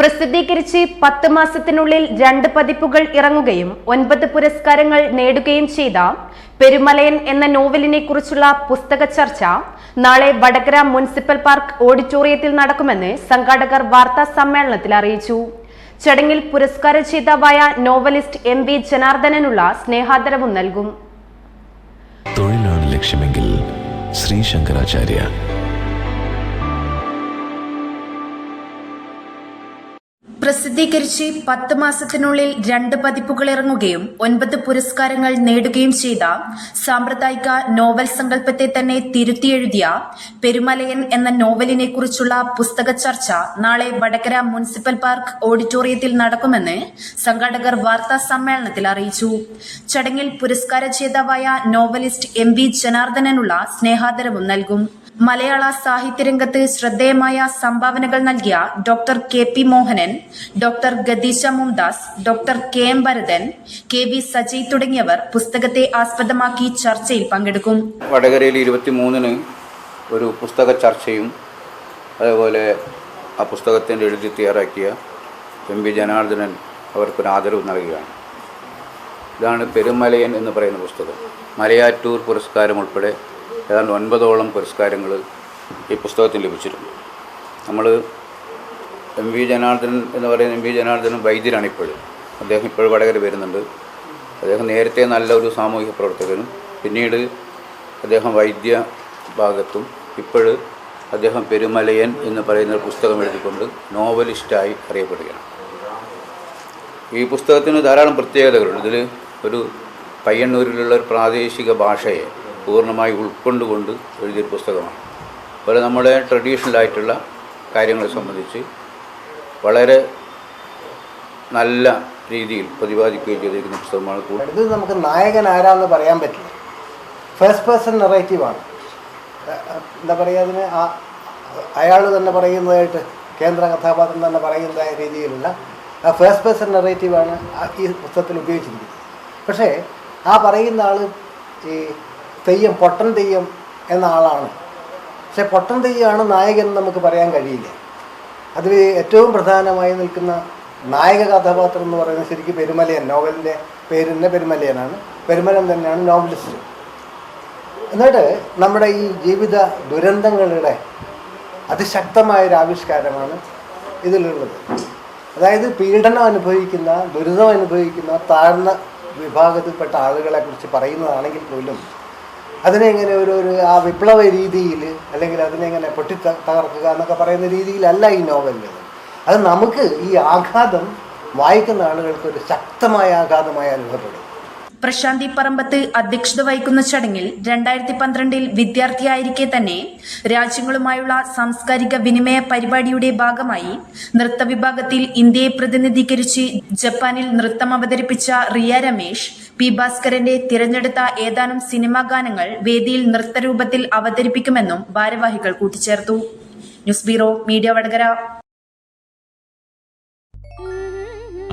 പ്രസിദ്ധീകരിച്ച് പത്ത് മാസത്തിനുള്ളിൽ രണ്ട് പതിപ്പുകൾ ഇറങ്ങുകയും ഒൻപത് പുരസ്കാരങ്ങൾ നേടുകയും ചെയ്ത പെരുമലയൻ എന്ന നോവലിനെ കുറിച്ചുള്ള പുസ്തക ചർച്ച നാളെ വടകര മുനിസിപ്പൽ പാർക്ക് ഓഡിറ്റോറിയത്തിൽ നടക്കുമെന്ന് സംഘാടകർ വാർത്താ സമ്മേളനത്തിൽ അറിയിച്ചു. ചടങ്ങിൽ പുരസ്കാര ജേതാവായ നോവലിസ്റ്റ് എം വി ജനാർദ്ദനനുള്ള സ്നേഹാദരവും നൽകും. തൊഴിലാണ് ലക്ഷ്യമെങ്കിൽ ശ്രീ ശങ്കരാചാര്യ പ്രസിദ്ധീകരിച്ച് പത്ത് മാസത്തിനുള്ളിൽ രണ്ട് പതിപ്പുകൾ ഇറങ്ങുകയും ഒൻപത് പുരസ്കാരങ്ങൾ നേടുകയും ചെയ്ത സാമ്പ്രദായിക നോവൽ സങ്കല്പത്തെ തന്നെ തിരുത്തിയെഴുതിയ പെരുമലയൻ എന്ന നോവലിനെ കുറിച്ചുള്ള പുസ്തക ചർച്ച നാളെ വടകര മുനിസിപ്പൽ പാർക്ക് ഓഡിറ്റോറിയത്തിൽ നടക്കുമെന്ന് സംഘാടകർ വാർത്താ സമ്മേളനത്തിൽ അറിയിച്ചു. ചടങ്ങിൽ പുരസ്കാര ജേതാവായ നോവലിസ്റ്റ് എം വി ജനാർദ്ദനനുള്ള സ്നേഹാദരവും നൽകും. മലയാള സാഹിത്യരംഗത്ത് ശ്രദ്ധേയമായ സംഭാവനകൾ നൽകിയ doctor K P Mohanan doctor ഗദീശ Mumtaz doctor K M Bharathan K V Sajay തുടങ്ങിയവർ പുസ്തകത്തെ ആസ്പദമാക്കി ചർച്ചയിൽ പങ്കെടുക്കും. വടകരയിൽ ഇരുപത്തിമൂന്നിന് ഒരു പുസ്തക ചർച്ചയും അതേപോലെ ആ പുസ്തകത്തിന്റെ എഴുതി തയ്യാറാക്കിയ എം പി ജനാർദ്ദനൻ അവർക്കൊരു ആദരവ് നൽകുകയാണ്. ഇതാണ് പെരുമലയൻ എന്ന് പറയുന്ന പുസ്തകം. മലയാറ്റൂർ പുരസ്കാരം ഉൾപ്പെടെ ഏതാണ്ട് ഒൻപതോളം പുരസ്കാരങ്ങൾ ഈ പുസ്തകത്തിന് ലഭിച്ചിട്ടുണ്ട്. നമ്മൾ എം വി ജനാർദ്ദനൻ എന്ന് പറയുന്ന എം വി ജനാർദ്ദനൻ വൈദ്യരാണ് ഇപ്പോഴും അദ്ദേഹം ഇപ്പോഴും വടകര വരുന്നുണ്ട്. അദ്ദേഹം നേരത്തെ നല്ല ഒരു സാമൂഹിക പ്രവർത്തകനും പിന്നീട് അദ്ദേഹം വൈദ്യ ഭാഗത്തും ഇപ്പോൾ അദ്ദേഹം പെരുമലയൻ എന്ന് പറയുന്ന പുസ്തകം എഴുതിക്കൊണ്ട് നോവലിസ്റ്റായി അറിയപ്പെടുകയാണ്. ഈ പുസ്തകത്തിന് ധാരാളം പ്രത്യേകതകളുണ്ട്. ഇതിൽ ഒരു പയ്യന്നൂരിലുള്ള ഒരു പ്രാദേശിക ഭാഷയെ പൂർണമായി ഉൾക്കൊണ്ടുകൊണ്ട് എഴുതിയ പുസ്തകമാണ്. അതുപോലെ നമ്മുടെ ട്രഡീഷണലായിട്ടുള്ള കാര്യങ്ങളെ സംബന്ധിച്ച് വളരെ നല്ല രീതിയിൽ പ്രതിപാദിക്കുകയും ചെയ്തിരിക്കുന്ന പുസ്തകമാണ് ഇത് നമുക്ക് നായകൻ ആരാന്ന് പറയാൻ പറ്റില്ല. ഫസ്റ്റ് പേഴ്സൺ നെറേറ്റീവാണ് എന്താ പറയുക അതിന് അയാൾ തന്നെ പറയുന്നതായിട്ട് കേന്ദ്ര കഥാപാത്രം തന്നെ പറയുന്ന രീതിയിലുള്ള ആ ഫസ്റ്റ് പേഴ്സൺ നെറേറ്റീവാണ് ഈ പുസ്തകത്തിൽ ഉപയോഗിച്ചിരിക്കുന്നത്. പക്ഷേ ആ പറയുന്ന ആൾ ഈ തെയ്യം പൊട്ടൻ തെയ്യം എന്ന ആളാണ്. പക്ഷെ പൊട്ടൻ തെയ്യമാണ് നായകൻ എന്ന് നമുക്ക് പറയാൻ കഴിയില്ല. അതിൽ ഏറ്റവും പ്രധാനമായി നിൽക്കുന്ന നായക കഥാപാത്രം എന്ന് പറയുന്നത് ശരിക്കും പെരുമലയൻ നോവലിന്റെ പേര് തന്നെ പെരുമലയനാണ്. പെരുമലൻ തന്നെയാണ് നോവലിസ്റ്റ്. എന്നിട്ട് നമ്മുടെ ഈ ജീവിത ദുരന്തങ്ങളുടെ അതിശക്തമായ ഒരു ആവിഷ്കാരമാണ് ഇതിലുള്ളത്. അതായത് പീഡനം അനുഭവിക്കുന്ന ദുരിതം അനുഭവിക്കുന്ന താഴ്ന്ന വിഭാഗത്തിൽപ്പെട്ട ആളുകളെക്കുറിച്ച് പറയുന്നതാണെങ്കിൽ പോലും അതിനെ എങ്ങനെ ഒരു ഒരു ആ വിപ്ലവ രീതിയിൽ അല്ലെങ്കിൽ അതിനെങ്ങനെ പൊട്ടി തകർക്കുക എന്നൊക്കെ പറയുന്ന രീതിയിലല്ല ഈ നോവലിൽ അത് നമുക്ക് ഈ ആഘാതം വായിക്കുന്ന ആളുകൾക്ക് ഒരു ശക്തമായ ആഘാതമായി അനുഭവപ്പെടും. പ്രശാന്തി പറമ്പത്ത് അധ്യക്ഷത വഹിക്കുന്ന ചടങ്ങിൽ രണ്ടായിരത്തി പന്ത്രണ്ടിൽ വിദ്യാർത്ഥിയായിരിക്കെ തന്നെ രാജ്യങ്ങളുമായുള്ള സാംസ്കാരിക വിനിമയ പരിപാടിയുടെ ഭാഗമായി നൃത്ത വിഭാഗത്തിൽ ഇന്ത്യയെ പ്രതിനിധീകരിച്ച് ജപ്പാനിൽ നൃത്തം അവതരിപ്പിച്ച റിയ രമേശ് പി ഭാസ്കരന്റെ തിരഞ്ഞെടുത്ത ഏതാനും സിനിമാ ഗാനങ്ങൾ വേദിയിൽ നൃത്തരൂപത്തിൽ അവതരിപ്പിക്കുമെന്നും ഭാരവാഹികൾ കൂട്ടിച്ചേർത്തു. News bureau media Vadakara.